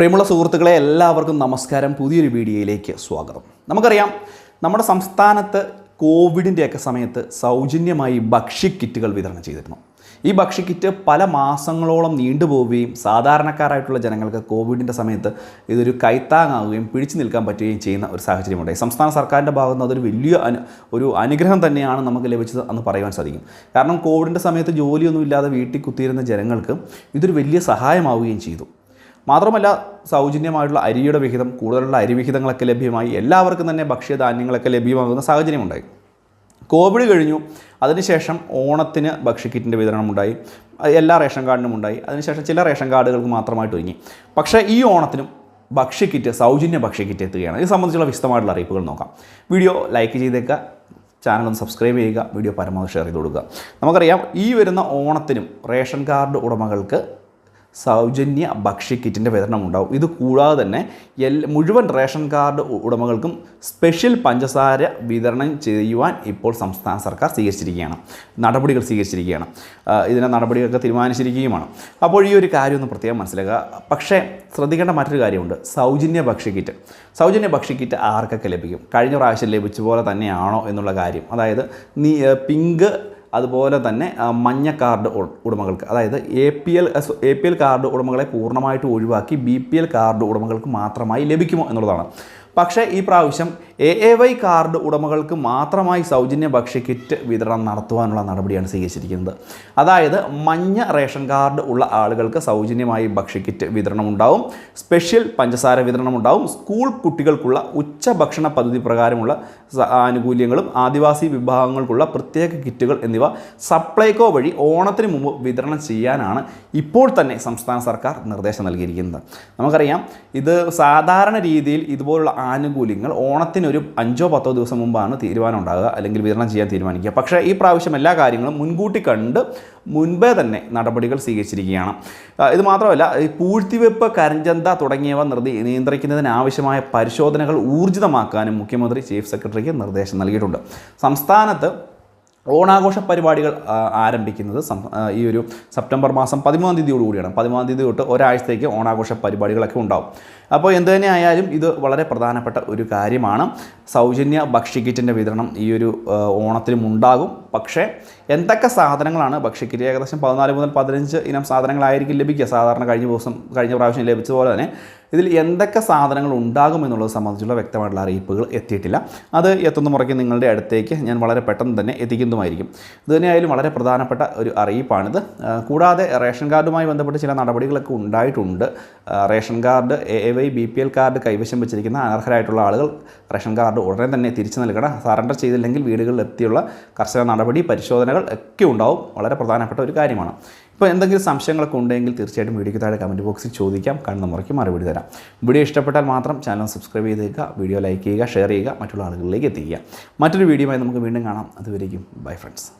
പ്രിയമുള്ള സുഹൃത്തുക്കളെ എല്ലാവർക്കും നമസ്കാരം. പുതിയൊരു വീഡിയോയിലേക്ക് സ്വാഗതം. നമുക്കറിയാം നമ്മുടെ സംസ്ഥാനത്ത് കോവിഡിന്റെയൊക്കെ സമയത്ത് സൗജന്യമായി ഭക്ഷ്യക്കിറ്റുകൾ വിതരണം ചെയ്തിരുന്നു. ഈ ഭക്ഷ്യക്കിറ്റ് പല മാസങ്ങളോളം നീണ്ടുപോവുകയും സാധാരണക്കാരായിട്ടുള്ള ജനങ്ങൾക്ക് കോവിഡിന്റെ സമയത്ത് ഇതൊരു കൈത്താങ്ങാവുകയും പിടിച്ചു നിൽക്കാൻ പറ്റുകയും ചെയ്യുന്ന ഒരു സാഹചര്യമുണ്ടായി. സംസ്ഥാന സർക്കാരിന്റെ ഭാഗത്ത് നിന്ന് അതൊരു വലിയ ഒരു അനുഗ്രഹം തന്നെയാണ് നമുക്ക് ലഭിച്ചത് എന്ന് പറയുവാൻ സാധിക്കും. കാരണം കോവിഡിന്റെ സമയത്ത് ജോലിയൊന്നുമില്ലാതെ വീട്ടിൽ കുത്തിയിരുന്ന ജനങ്ങൾക്ക് ഇതൊരു വലിയ സഹായമാവുകയും ചെയ്തു. മാത്രമല്ല സൗജന്യമായിട്ടുള്ള അരിയുടെ വിഹിതം കൂടുതലുള്ള അരിവിഹിതങ്ങളൊക്കെ ലഭ്യമായി എല്ലാവർക്കും തന്നെ ഭക്ഷ്യധാന്യങ്ങളൊക്കെ ലഭ്യമാകുന്ന സാഹചര്യമുണ്ടായി. കോവിഡ് കഴിഞ്ഞു അതിനുശേഷം ഓണത്തിന് ഭക്ഷ്യക്കിറ്റിന്റെ വിതരണമുണ്ടായി എല്ലാ റേഷൻ കാർഡിനും ഉണ്ടായി അതിനുശേഷം ചില റേഷൻ കാർഡുകൾക്ക് മാത്രമായിട്ട് ഒരുങ്ങി. പക്ഷേ ഈ ഓണത്തിനും ഭക്ഷ്യക്കിറ്റ് സൗജന്യ ഭക്ഷ്യക്കിറ്റ് എത്തുകയാണ്. ഇത് സംബന്ധിച്ചുള്ള വിശദമായിട്ടുള്ള അറിയിപ്പുകൾ നോക്കാം. വീഡിയോ ലൈക്ക് ചെയ്തേക്കുക ചാനൽ ഒന്ന് സബ്സ്ക്രൈബ് ചെയ്യുക വീഡിയോ പരമാവധി ഷെയർ ചെയ്ത് കൊടുക്കുക. നമുക്കറിയാം ഈ വരുന്ന ഓണത്തിനും റേഷൻ കാർഡ് ഉടമകൾക്ക് സൗജന്യ ഭക്ഷ്യക്കിറ്റിന്റെ വിതരണം ഉണ്ടാവും. ഇത് കൂടാതെ തന്നെ എൽ മുഴുവൻ റേഷൻ കാർഡ് ഉടമകൾക്കും സ്പെഷ്യൽ പഞ്ചസാര വിതരണം ചെയ്യുവാൻ ഇപ്പോൾ സംസ്ഥാന സർക്കാർ സ്വീകരിച്ചിരിക്കുകയാണ്. നടപടികൾ സ്വീകരിച്ചിരിക്കുകയാണ്. ഇതിനെ നടപടികളൊക്കെ തീരുമാനിച്ചിരിക്കുകയുമാണ്. അപ്പോൾ ഈ ഒരു കാര്യം പ്രത്യേകം മനസ്സിലാക്കുക. പക്ഷേ ശ്രദ്ധിക്കേണ്ട മറ്റൊരു കാര്യമുണ്ട്. സൗജന്യ ഭക്ഷ്യക്കിറ്റ് സൗജന്യ ഭക്ഷ്യക്കിറ്റ് ആർക്കൊക്കെ ലഭിക്കും? കഴിഞ്ഞ പ്രാവശ്യം ലഭിച്ച പോലെ തന്നെയാണോ എന്നുള്ള കാര്യം. അതായത് നീ പിങ്ക് അതുപോലെ തന്നെ മഞ്ഞ കാർഡ് ഉടമകൾക്ക്. അതായത് A P L A P L card ഉടമകളെ പൂർണമായിട്ട് ഒഴിവാക്കി ബി പി എൽ കാർഡ് ഉടമകൾക്ക് മാത്രമായി ലഭിക്കുമോ എന്നുള്ളതാണ്. പക്ഷേ ഈ പ്രാവശ്യം എ എ വൈ കാർഡ് ഉടമകൾക്ക് മാത്രമായി സൗജന്യ ഭക്ഷ്യക്കിറ്റ് വിതരണം നടത്തുവാനുള്ള നടപടിയാണ് സ്വീകരിച്ചിരിക്കുന്നത്. അതായത് മഞ്ഞ റേഷൻ കാർഡ് ഉള്ള ആളുകൾക്ക് സൗജന്യമായി ഭക്ഷ്യക്കിറ്റ് വിതരണം ഉണ്ടാവും സ്പെഷ്യൽ പഞ്ചസാര വിതരണം ഉണ്ടാവും സ്കൂൾ കുട്ടികൾക്കുള്ള ഉച്ചഭക്ഷണ പദ്ധതി പ്രകാരമുള്ള ആനുകൂല്യങ്ങളും ആദിവാസി വിഭാഗങ്ങൾക്കുള്ള പ്രത്യേക കിറ്റുകൾ എന്നിവ സപ്ലൈകോ വഴി ഓണത്തിന് മുമ്പ് വിതരണം ചെയ്യാനാണ് ഇപ്പോൾ തന്നെ സംസ്ഥാന സർക്കാർ നിർദ്ദേശം നൽകിയിരിക്കുന്നത്. നമുക്കറിയാം ഇത് സാധാരണ രീതിയിൽ ഇതുപോലുള്ള ആനുകൂല്യങ്ങൾ ഓണത്തിനൊരു അഞ്ചോ പത്തോ ദിവസം മുമ്പാണ് തീരുമാനം ഉണ്ടാകുക അല്ലെങ്കിൽ വിതരണം ചെയ്യാൻ തീരുമാനിക്കുക. പക്ഷേ ഈ പ്രാവശ്യം എല്ലാ കാര്യങ്ങളും മുൻകൂട്ടി കണ്ട് മുൻപേ തന്നെ നടപടികൾ സ്വീകരിച്ചിരിക്കുകയാണ്. ഇത് മാത്രമല്ല ഈ പൂഴ്ത്തിവെപ്പ് കരഞ്ചന്ത തുടങ്ങിയവ നിർത്തി നിയന്ത്രിക്കുന്നതിനാവശ്യമായ പരിശോധനകൾ ഊർജിതമാക്കാനും മുഖ്യമന്ത്രി ചീഫ് സെക്രട്ടറിക്ക് നിർദ്ദേശം നൽകിയിട്ടുണ്ട്. സംസ്ഥാനത്ത് ഓണാഘോഷ പരിപാടികൾ ആരംഭിക്കുന്നത് ഈ ഒരു സെപ്റ്റംബർ മാസം പതിമൂന്നാം തീയതിയോട് കൂടിയാണ്. പതിമൂന്നാം തീയതി തൊട്ട് ഒരാഴ്ചത്തേക്ക് ഓണാഘോഷ പരിപാടികളൊക്കെ ഉണ്ടാവും. അപ്പോൾ എന്ത് തന്നെ ആയാലും ഇത് വളരെ പ്രധാനപ്പെട്ട ഒരു കാര്യമാണ്. സൗജന്യ ഭക്ഷ്യക്കിറ്റിന്റെ വിതരണം ഈ ഒരു ഓണത്തിനും ഉണ്ടാകും. പക്ഷേ എന്തൊക്കെ സാധനങ്ങളാണ് ഭക്ഷ്യക്കിറ്റ്? ഏകദേശം പതിനാല് മുതൽ പതിനഞ്ച് ഇനം സാധനങ്ങളായിരിക്കും ലഭിക്കുക. സാധാരണ കഴിഞ്ഞ ദിവസം കഴിഞ്ഞ പ്രാവശ്യം ലഭിച്ചതുപോലെ തന്നെ ഇതിൽ എന്തൊക്കെ സാധനങ്ങൾ ഉണ്ടാകും എന്നുള്ളത് സംബന്ധിച്ചുള്ള വ്യക്തമായിട്ടുള്ള അറിയിപ്പുകൾ എത്തിയിട്ടില്ല. അത് എത്തുന്ന മുറയ്ക്ക് നിങ്ങളുടെ അടുത്തേക്ക് ഞാൻ വളരെ പെട്ടെന്ന് തന്നെ എത്തിക്കുന്നതുമായിരിക്കും. ഇത് തന്നെയായാലും വളരെ പ്രധാനപ്പെട്ട ഒരു അറിയിപ്പാണിത്. കൂടാതെ റേഷൻ കാർഡുമായി ബന്ധപ്പെട്ട് ചില നടപടികളൊക്കെ ഉണ്ടായിട്ടുണ്ട്. Ration card A A Y B P L card കൈവശം വെച്ചിരിക്കുന്ന അനർഹരായിട്ടുള്ള ആളുകൾ റേഷൻ കാർഡ് ഉടനെ തന്നെ തിരിച്ചു നൽകണം. സറണ്ടർ ചെയ്തില്ലെങ്കിൽ വീടുകളിൽ എത്തിയുള്ള കർശന നടപടി പരിശോധനകൾ ഒക്കെ ഉണ്ടാവും. വളരെ പ്രധാനപ്പെട്ട ഒരു കാര്യമാണ്. ഇപ്പോൾ എന്തെങ്കിലും സംശയങ്ങളൊക്കെ ഉണ്ടെങ്കിൽ തീർച്ചയായിട്ടും വീഡിയോയ്ക്ക് താഴെ കമന്റ് ബോക്സിൽ ചോദിക്കാം. കണ്ണു മുറയ്ക്ക് മറുപടി തരാം. വീഡിയോ ഇഷ്ടപ്പെട്ടാൽ മാത്രം ചാനൽ സബ്സ്ക്രൈബ് ചെയ്തേക്കുക വീഡിയോ ലൈക്ക് ചെയ്യുക ഷെയർ ചെയ്യുക മറ്റുള്ള ആളുകളിലേക്ക് എത്തിക്കുക. മറ്റൊരു വീഡിയോയുമായി നമുക്ക് വീണ്ടും കാണാം. അതുവരേക്കും ബൈ ഫ്രണ്ട്സ്